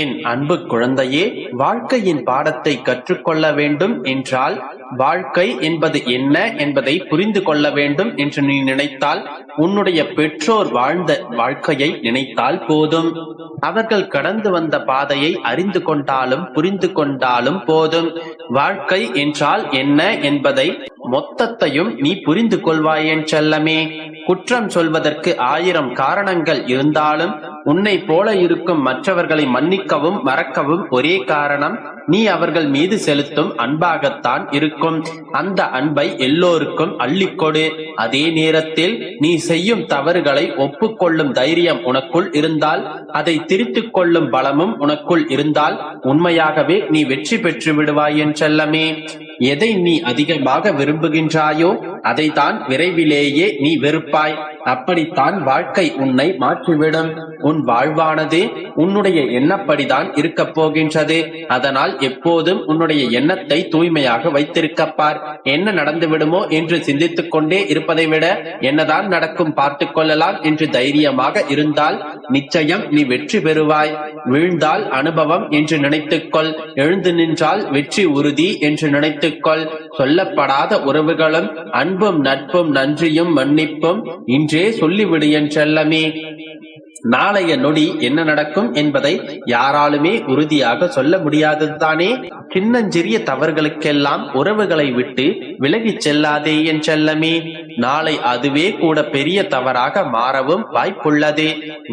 என் அன்பு குழந்தையே வாழ்க்கையின் பாடத்தை கற்றுக்கொள்ள வேண்டும் என்றால் வாழ்க்கை என்பது என்ன என்பதை புரிந்து கொள்ள வேண்டும் என்று நீ நினைத்தால் உன்னுடைய பெற்றோர் வாழ்ந்த வாழ்க்கையை நினைத்தால் போதும். அவர்கள் கடந்து வந்த பாதையை அறிந்து கொண்டாலும் புரிந்து கொண்டாலும் போதும். வாழ்க்கை என்றால் என்ன என்பதை மொத்தத்தையும் நீ புரிந்து கொள்வாயேன் செல்லமே. குற்றம் சொல்வதற்கு ஆயிரம் காரணங்கள் இருந்தாலும் உன்னை போல இருக்கும் மற்றவர்களை மன்னிக்கவும் மறக்கவும் ஒரே காரணம் நீ அவர்கள் மீது செலுத்தும் அன்பாகத்தான் இருக்கும். அந்த அன்பை எல்லோருக்கும் அள்ளிக்கொடு. அதே நேரத்தில் நீ செய்யும் தவறுகளை ஒப்புக்கொள்ளும் தைரியம் உனக்குள் இருந்தால் அதை திரித்துக் கொள்ளும் பலமும் உனக்குள் இருந்தால் உண்மையாகவே நீ வெற்றி பெற்று விடுவாய் என் செல்லமே. எதை நீ அதிகமாக விரும்புகின்றாயோ அதை தான் விரைவிலேயே நீ வெறுப்பாய். அப்படித்தான் வாழ்க்கை உன்னை மாற்றிவிடும். உன் வாழ்வானது உன்னுடைய எண்ணப்படிதான் இருக்கப் போகின்றது. அதனால் எப்போதும் உன்னுடைய எண்ணத்தை தூய்மையாக வைத்திருக்கப்பார் என்ன நடந்து விடுமோ என்று சிந்தித்துக் கொண்டே இருப்பதை விட என்னதான் நடக்கும் பார்த்து கொள்ளலாம் என்று தைரியமாக இருந்தால் நிச்சயம் நீ வெற்றி பெறுவாய். வீழ்ந்தால் அனுபவம் என்று நினைத்துக்கொள் எழுந்து நின்றால் வெற்றி உறுதி என்று நினைத்துக்கொள் சொல்லப்படாத உறவுகளும் அன்பும் நட்பும் நன்றியும் மன்னிப்பும் இன்று சொல்லிவிடு என் செல்லமே. நாளைய நொடி என்ன நடக்கும் என்பதை யாராலுமே உறுதியாக சொல்ல முடியாததுதானே சின்னஞ்சிறிய தவறுகளுக்கெல்லாம் உறவுகளை விட்டு விலகிச் செல்லாதே என் செல்லமே. நாளை அதுவே கூட பெரிய தவறாக மாறவும் வாய்ப்புள்ளதே.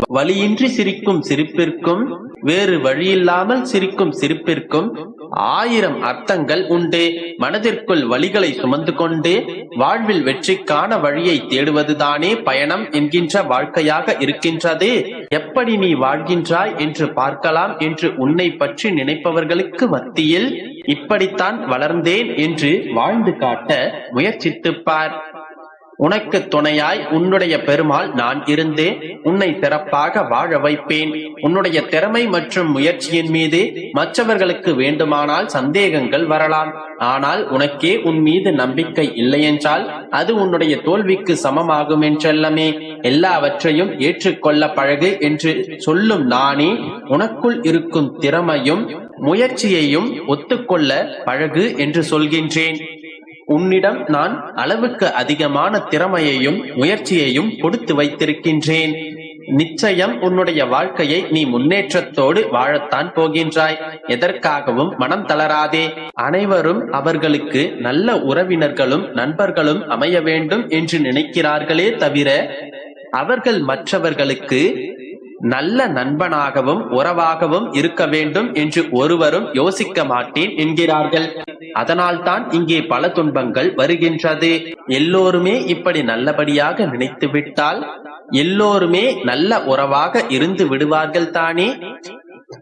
வழியின்றி சிரிக்கும் சிரிப்பிற்கும் வேறு வழியில்லாமல் சிரிக்கும் சிரிப்பிற்கும் ஆயிரம் அர்த்தங்கள் உண்டு. மனதிற்குள் வழிகளை சுமந்து கொண்டு வாழ்வில் வெற்றிக்கான வழியை தேடுவதுதானே பயணம் என்கின்ற வாழ்க்கையாக இருக்கின்றது. எப்படி நீ வாழ்கின்றாய் என்று பார்க்கலாம் என்று உன்னை பற்றி நினைப்பவர்களுக்கு மத்தியில் இப்படித்தான் வளர்ந்தேன் என்று வாழ்ந்து காட்ட முயற்சித்துப்பார் உனக்கு துணையாய் உன்னுடைய பெருமாள் நான் இருந்து உன்னை சிறப்பாக வாழ வைப்பேன். உன்னுடைய திறமை மற்றும் முயற்சியின் மீது மற்றவர்களுக்கு வேண்டுமானால் சந்தேகங்கள் வரலாம். ஆனால் உனக்கே உன் மீது நம்பிக்கை இல்லையென்றால் அது உன்னுடைய தோல்விக்கு சமமாகும் என்றெல்லமே எல்லாவற்றையும் ஏற்றுக்கொள்ள பழகு என்று சொல்லும் நானே உனக்குள் இருக்கும் திறமையும் முயற்சியையும் ஒத்துக்கொள்ள பழகு என்று சொல்கின்றேன். உன்னிடம் நான் அளவுக்கு அதிகமான திறமையையும் முயற்சியையும் கொடுத்து வைத்திருக்கின்றேன். நிச்சயம் உன்னுடைய வாழ்க்கையை நீ முன்னேற்றத்தோடு வாழத்தான் போகின்றாய். எதற்காகவும் மனம் தளராதே. அனைவரும் அவர்களுக்கு நல்ல உறவினர்களும் நண்பர்களும் அமைய வேண்டும் என்று நினைக்கிறார்களே தவிர அவர்கள் மற்றவர்களுக்கு நல்ல நண்பனாகவும் உறவாகவும் இருக்க வேண்டும் என்று ஒருவரும் யோசிக்க மாட்டேன் என்கிறார்கள். அதனால்தான் இங்கே பல துன்பங்கள் வருகின்றது. எல்லோருமே இப்படி நல்லபடியாக நினைத்து விட்டால் எல்லோருமே நல்ல உறவாக இருந்து விடுவார்கள் தானே?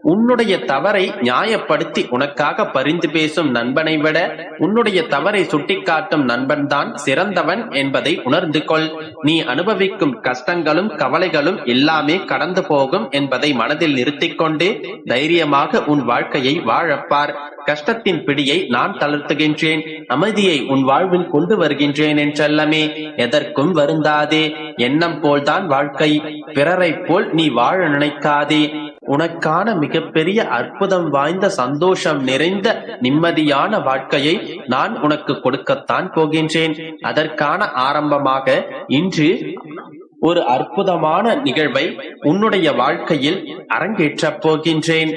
உன்னுடைய தவறை நியாயப்படுத்தி உனக்காக பரிந்து பேசும் நண்பனை விட உன்னுடைய தவறை சுட்டிக்காட்டும் நண்பன்தான் சிறந்தவன் என்பதை உணர்ந்து கொள். நீ அனுபவிக்கும் கஷ்டங்களும் கவலைகளும் எல்லாமே கடந்து போகும் என்பதை மனதில் நிறுத்திக் கொண்டு தைரியமாக உன் வாழ்க்கையை வாழப்பார். கஷ்டத்தின் பிடியை நான் தளர்த்துகின்றேன். அமைதியை உன் வாழ்வில் கொண்டு வருகின்றேன் என்றல்லமே எதற்கும் வருந்தாதே. எண்ணம் போல்தான் வாழ்க்கை. பிறரை போல் நீ வாழ நினைக்காதே. உனக்கான மிகப்பெரிய அற்புதம் வாய்ந்த சந்தோஷம் நிறைந்த நிம்மதியான வாழ்க்கையை நான் உனக்கு கொடுக்கத்தான் போகின்றேன். அதற்கான ஆரம்பமாக இன்று ஒரு அற்புதமான நிகழ்வை உன்னுடைய வாழ்க்கையில் அரங்கேற்றப் போகின்றேன்.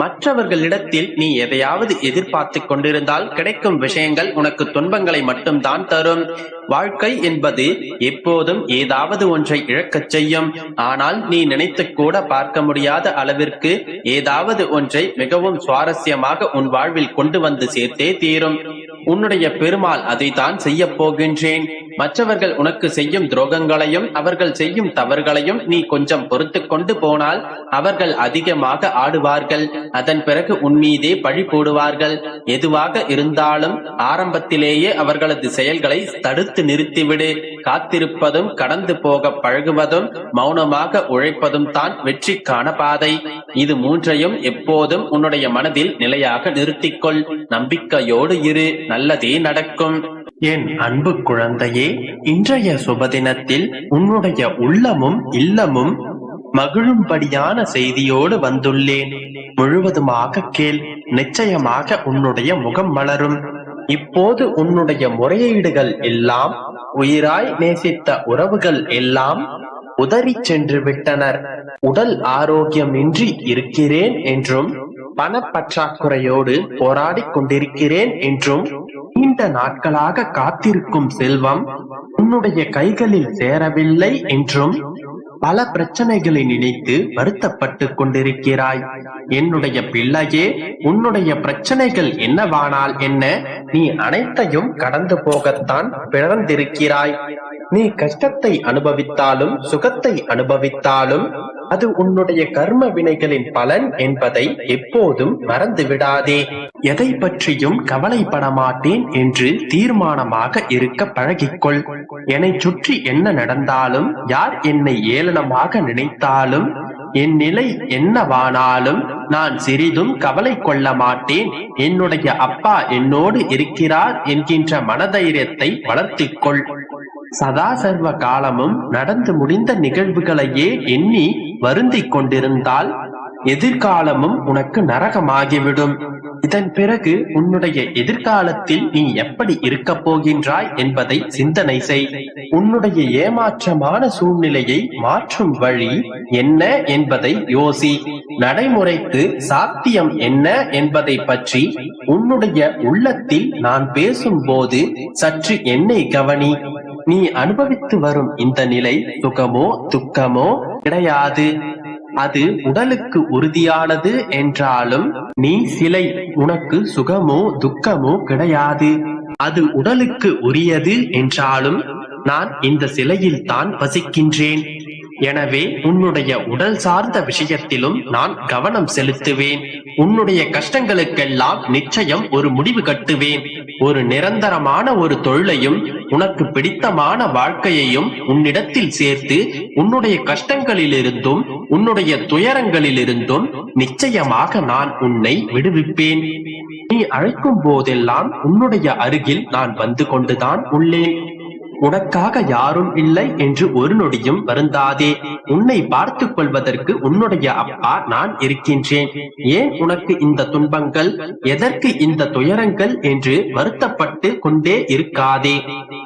மற்றவர்களிடத்தில் நீ எதையாவது எதிர்பார்த்து கொண்டிருந்தால் கிடைக்கும் விஷயங்கள் உனக்கு துன்பங்களை மட்டும்தான் தரும். வாழ்க்கை என்பது எப்போதும் ஏதாவது ஒன்றை இழக்கச் செய்யும். ஆனால் நீ நினைத்து கூட பார்க்க முடியாத அளவிற்கு ஏதாவது ஒன்றை மிகவும் சுவாரஸ்யமாக உன் வாழ்வில் கொண்டு வந்து சேர்த்தே தீரும். உன்னுடைய பெருமாள் அதை தான் செய்ய போகின்றேன். மற்றவர்கள் உனக்கு செய்யும் துரோகங்களையும் அவர்கள் செய்யும் தவறுகளையும் நீ கொஞ்சம் பொறுத்து கொண்டு போனால் அவர்கள் அதிகமாக ஆடுவார்கள். அதன் பிறகு உன் மீதே பழி போடுவார்கள். எதுவாக இருந்தாலும் ஆரம்பத்திலேயே அவர்களது செயல்களை தடுத்து நிறுத்திவிடு. காத்திருப்பதும் கடந்து போக பழகுவதும் மௌனமாக உழைப்பதும் தான் வெற்றிக்கான பாதை. இது மூன்றையும் எப்போதும் உன்னுடைய மனதில் நிலையாக நிறுத்திக்கொள். நம்பிக்கையோடு இரு. நல்லதே நடக்கும். என் அன்பு குழந்தையே இன்றைய சுபதினத்தில் உன்னுடைய உள்ளமும் இல்லமும் மகிழும்படியான செய்தியோடு வந்துள்ளேன். முழுவதுமாக கேள் நிச்சயமாக உன்னுடைய முகம் மலரும். இப்போது உன்னுடைய முறையீடுகள் எல்லாம் உயிராய் நேசித்த உறவுகள் எல்லாம் உதறிச் சென்று விட்டனர் உடல் ஆரோக்கியமின்றி இருக்கிறேன் என்றும் பணப்பற்றாக்குறையோடு போராடிக் கொண்டிருக்கிறேன் என்றும் நீண்ட நாட்களாக காத்திருக்கும் செல்வம் உன்னுடைய கைகளில் சேரவில்லை என்றும் பல பிரச்சனைகளை நினைத்து வருத்தப்பட்டுக் கொண்டிருக்கிறாய். என்னுடைய பிள்ளையே உன்னுடைய பிரச்சனைகள் என்னவானால் என்ன? நீ அனைத்தையும் கடந்து போகத்தான் பிறந்திருக்கிறாய். நீ கஷ்டத்தை அனுபவித்தாலும் சுகத்தை அனுபவித்தாலும் அது உன்னுடைய கர்ம வினைகளின் பலன் என்பதை எப்போதும் மறந்து விடாதே எதை பற்றியும் கவலைப்பட மாட்டேன் என்று தீர்மானமாக இருக்க பழகிக்கொள். என்னை சுற்றி என்ன நடந்தாலும் யார் என்னை ஏளனமாக நினைத்தாலும் என் நிலை என்னவானாலும் நான் சிறிதும் கவலை கொள்ள மாட்டேன் என்னுடைய அப்பா என்னோடு இருக்கிறார் என்கின்ற மனதைரியத்தை வளர்த்திக்கொள். சதா சர்வ காலமும் நடந்து முடிந்த நிகழ்வுகளையே எண்ணி வருந்திக் கொண்டிருந்தால் எதிர்காலமும் உனக்கு நரகமாகிவிடும். இதன் பிறகு உன்னுடைய எதிர்காலத்தில் நீ எப்படி இருக்கப் போகின்றாய் என்பதை சிந்தனை செய். உன்னுடைய ஏமாற்றமான சூழ்நிலையை மாற்றும் வழி என்ன என்பதை யோசி. நடைமுறைக்கு சாத்தியம் என்ன என்பதை பற்றி உன்னுடைய உள்ளத்தில் நான் பேசும்போது சற்று என்னை கவனி. நீ அனுபவித்து வரும் இந்த நிலை சுகமோ துக்கமோ கிடையாது. அது உடலுக்கு உறுதியானது என்றாலும் நீ சிலை உனக்கு சுகமோ துக்கமோ கிடையாது. அது உடலுக்கு உரியது என்றாலும் நான் இந்த சிலையில் தான் வசிக்கின்றேன். எனவே உன்னுடைய உடல் சார்ந்த விஷயத்திலும் நான் கவனம் செலுத்துவேன். உன்னுடைய கஷ்டங்களுக்கெல்லாம் நிச்சயம் ஒரு முடிவு கட்டுவேன். ஒரு நிரந்தரமான ஒரு தொழிலையும் உனக்கு பிடித்தமான வாழ்க்கையையும் உன்னிடத்தில் சேர்த்து உன்னுடைய கஷ்டங்களிலிருந்தும் உன்னுடைய துயரங்களிலிருந்தும் நிச்சயமாக நான் உன்னை விடுவிப்பேன். நீ அழைக்கும் போதெல்லாம் உன்னுடைய அருகில் நான் வந்து கொண்டுதான் உள்ளேன். உனக்காக யாரும் இல்லை என்று ஒரு நொடியும் வருந்தாதே. உன்னை பார்த்துக் கொள்வதற்கு உன்னுடைய அப்பா நான் இருக்கின்றேன். ஏன் உனக்கு இந்த துன்பங்கள்? எதற்கு இந்த துயரங்கள் என்று வருத்தப்பட்டு கொண்டே இருக்காதே.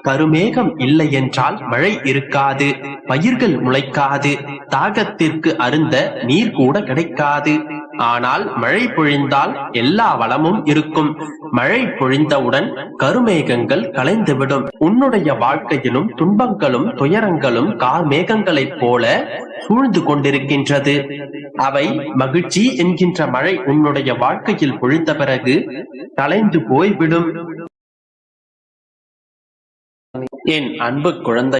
கருமேகம் இல்லை என்றால் மழை இருக்காது பயிர்கள் முளைக்காது தாகத்திற்கு அருந்த நீர் கூட கிடைக்காது. ஆனால் மழை பொழிந்தால் எல்லா வளமும் இருக்கும். மழை பொழிந்தவுடன் கருமேகங்கள் கலைந்துவிடும். உன்னுடைய வாழ்க்கையிலும் துன்பங்களும் துயரங்களும் கார்மேகங்களைப் போல சூழ்ந்து கொண்டிருக்கின்றது. அவை மகிழ்ச்சி என்கின்ற மழை உன்னுடைய வாழ்க்கையில் பொழிந்த பிறகு கலைந்து போய்விடும். என் அன்பு குழந்தை